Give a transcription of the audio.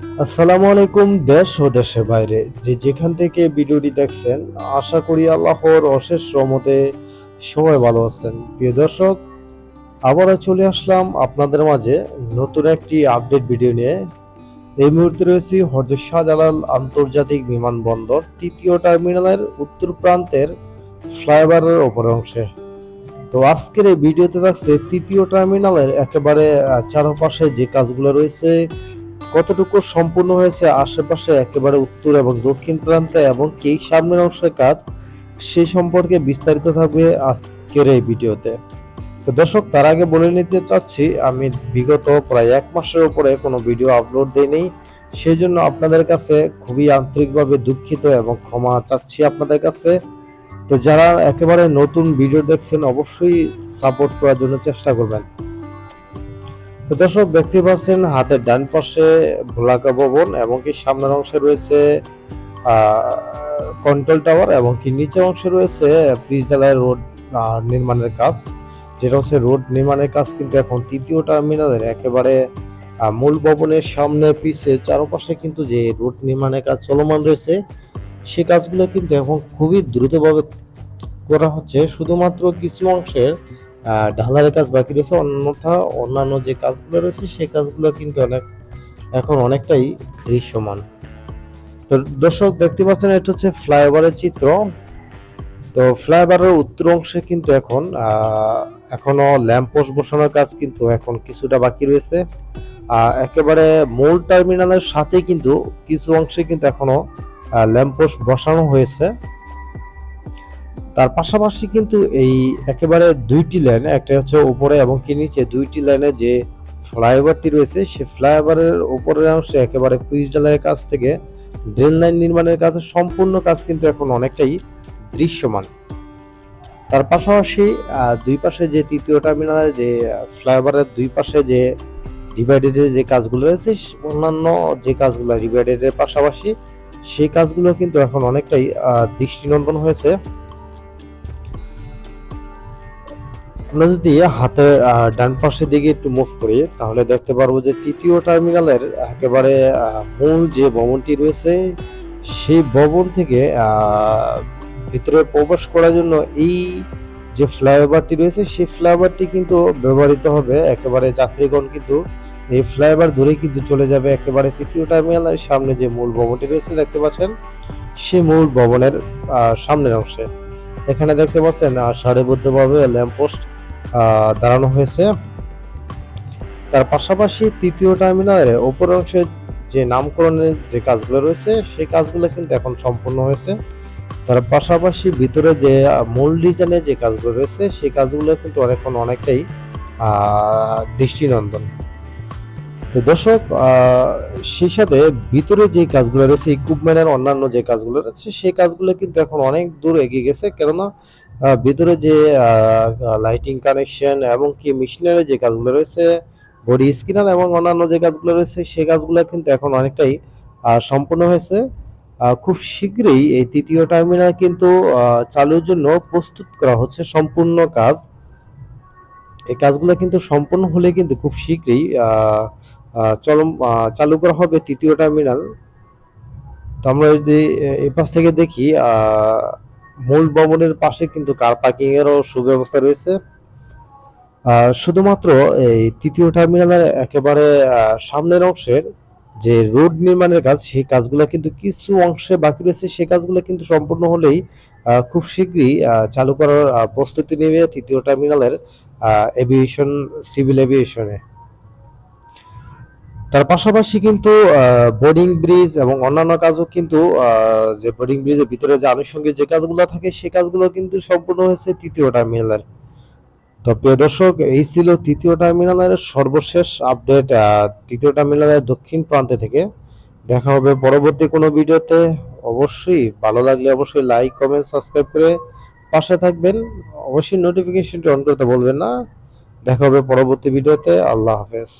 আসসালামু আলাইকুম, দেশ ও দেশের বাইরে। যে যেখান থেকে ভিডিওটি দেখছেন, আশা করি আল্লাহর অশেষ রহমতে সবাই ভালো আছেন। প্রিয় দর্শক, আবারও চলে আসলাম আপনাদের মাঝে নতুন একটি আপডেট ভিডিও নিয়ে। এই মুহূর্তে রয়েছি হরজত শাহজালাল আন্তর্জাতিক বিমানবন্দর, তৃতীয় টার্মিনালের উত্তর প্রান্তের ফ্লাইওভারের ওপর অংশে। তো আজকের এই ভিডিওতে থাকছে তৃতীয় টার্মিনালের একেবারে চারপাশে যে কাজগুলো রয়েছে কতটুকু সম্পূর্ণ হয়েছে আশেপাশে একেবারে উত্তর এবং দক্ষিণ প্রান্তে এবং কি সামনের অংশের কাজ সেই সম্পর্কে বিস্তারিত থাকবে আজকের এই ভিডিওতে। তো দর্শক, তার আগে বলে নিতে চাচ্ছি, আমি বিগত প্রায় এক মাসের উপরে কোনো ভিডিও আপলোড দেইনি। সেই জন্য আপনাদের কাছে খুবই আন্তরিকভাবে দুঃখিত এবং ক্ষমা চাচ্ছি আপনাদের কাছে। তো যারা একেবারে নতুন ভিডিও দেখছেন, অবশ্যই সাপোর্ট করার জন্য চেষ্টা করবেন। দর্শক, দেখতে পাচ্ছেন, হাতের ডান পাশে ভোলাকা ভবন এবং কি সামনের অংশে রয়েছে কন্ট্রোল টাওয়ার এবং কি নিচের অংশে রয়েছে পিচডালায় রোড নির্মাণের কাজ। যেটা হচ্ছে রোড নির্মাণের কাজ, কিন্তু এখন তৃতীয় টার্মিনালের একেবারে মূল ভবনের সামনে পিছে চারপাশে কিন্তু যে রোড নির্মাণের কাজ চলমান রয়েছে, সে কাজগুলো কিন্তু এখন খুবই দ্রুতভাবে করা হচ্ছে। শুধুমাত্র কিছু অংশের ঢালাইয়ের কাজ বাকি রয়েছে। অন্যথা অন্যান্য যে কাজগুলো রয়েছে, সেই কাজগুলো কিন্তু অনেক এখন অনেকটাই দৃশ্যমান। তো দর্শক, দেখতে পাচ্ছেন, এটা হচ্ছে ফ্লাইওভারের চিত্র। তো ফ্লাইওভারের উত্তর অংশে কিন্তু এখন এখনও ল্যাম্পপোস্ট বসানোর কাজ কিন্তু এখন কিছুটা বাকি রয়েছে। একেবারে মূল টার্মিনালের সাথে কিন্তু কিছু অংশে কিন্তু এখনও ল্যাম্পপোস্ট বসানো হয়েছে। তার পাশাপাশি কিন্তু এই একেবারে দুইটি লাইন একটা হচ্ছে উপরে এবং কি নিচে, দুইটি লাইনে যে ফ্লাইওভারটি রয়েছে সেই ফ্লাইওভারের উপরের অংশে একেবারে কুইজ ডালাইয়ের কাছ থেকে রেল লাইন নির্মাণের কাছে সম্পূর্ণ কাজ কিন্তু এখন অনেকটাই দৃশ্যমান। তার পাশাপাশি দুই পাশে যে তৃতীয় টার্মিনালের যে ফ্লাইওভারের দুই পাশে যে ডিভাইডেডের যে কাজগুলো রয়েছে অন্যান্য যে কাজগুলো ডিভাইডেডের পাশাপাশি সেই কাজগুলো কিন্তু এখন অনেকটাই দৃষ্টিনন্দন হয়েছে। আমরা যদি আহ, ডান পাশের দিকে একটু মুভ করি তাহলে দেখতে পারব যে তৃতীয় টার্মিনালের একেবারে মূল যে ভবনটি রয়েছে সেই ভবন থেকে ভিতরে প্রবেশ করার জন্য এই যে ফ্লাইওভারটি রয়েছে সেই ফ্লাইওভারটি কিন্তু ব্যবহৃত হবে একেবারে যাত্রীগণ কিন্তু এই ফ্লাইওভার ধরেই কিন্তু চলে যাবে একেবারে তৃতীয় টার্মিনালের সামনে যে মূল ভবনটি রয়েছে দেখতে পাচ্ছেন? সেই মূল ভবনের সামনের অংশে। এখানে দেখতে পাচ্ছেন সারিবদ্ধভাবে ল্যাম্পপোস্ট দাঁড়ানো হয়েছে। তার পাশাপাশি তৃতীয় টার্মিনালের ওপর অংশে যে নামকরণের যে কাজগুলো রয়েছে, সেই কাজগুলো কিন্তু এখন সম্পূর্ণ হয়েছে। তার পাশাপাশি ভিতরে যে মূল ডিজাইনে যে কাজগুলো রয়েছে, সেই কাজগুলো কিন্তু এখন অনেকটাই দৃষ্টিনন্দন। তো দর্শক সেই সাথে ভিতরে যে কাজগুলো রয়েছে ইকুইপমেন্টের অন্যান্য যে কাজগুলো রয়েছে, সেই কাজগুলো কিন্তু এখন অনেক দূর এগিয়ে গেছে। কেননা ভিতরে যে লাইটিং কানেকশন এবং কি মেশিনারি যে কাজগুলো রয়েছে বডি স্কিনার এবং অন্যান্য যে কাজগুলো রয়েছে সেই কাজগুলো কিন্তু এখন অনেকটাই সম্পূর্ণ হয়েছে। খুব শীঘ্রই এই তৃতীয় টার্মিনাল কিন্তু চালুর জন্য প্রস্তুত করা হচ্ছে সম্পূর্ণ কাজ। এই কাজগুলো কিন্তু সম্পূর্ণ হলে কিন্তু খুব শীঘ্রই চলম চালু করা হবে তৃতীয় টার্মিনাল তো আমরা যদি, এ- পাশ থেকে দেখি মূল ভবনের পাশে কিন্তু কার পার্কিং এরও সুব্যবস্থা রয়েছে। শুধুমাত্র এই তৃতীয় টার্মিনালের একেবারে সামনের অংশের যে রোড নির্মাণের কাজ, সেই কাজগুলো কিন্তু কিছু অংশে বাকি রয়েছে। সেই কাজগুলো কিন্তু সম্পূর্ণ হলেই খুব শীঘ্রই চালু করার প্রস্তুতি নেবে তৃতীয় টার্মিনালের এভিয়েশন সিভিল এভিয়েশনে তার পাশাপাশি কিন্তু বোর্ডিং ব্রিজ এবং অন্যান্য কাজও কিন্তু যে বোর্ডিং ব্রিজের ভিতরে যে আনুষঙ্গিক যে কাজগুলো থাকে সেই কাজগুলো কিন্তু সম্পূর্ণ হয়েছে তৃতীয় টার্মিনালের তো প্রিয় দর্শক, এই ছিল তৃতীয় টার্মিনালের সর্বশেষ আপডেট তৃতীয় টার্মিনালের দক্ষিণ প্রান্তে থেকে। দেখা হবে পরবর্তী কোনো ভিডিওতে। অবশ্যই ভালো লাগলে অবশ্যই লাইক কমেন্ট সাবস্ক্রাইব করে পাশে থাকবেন। অবশ্যই নোটিফিকেশনটি অন করতে বলবেন না। দেখা হবে পরবর্তী ভিডিওতে। আল্লাহ হাফেজ।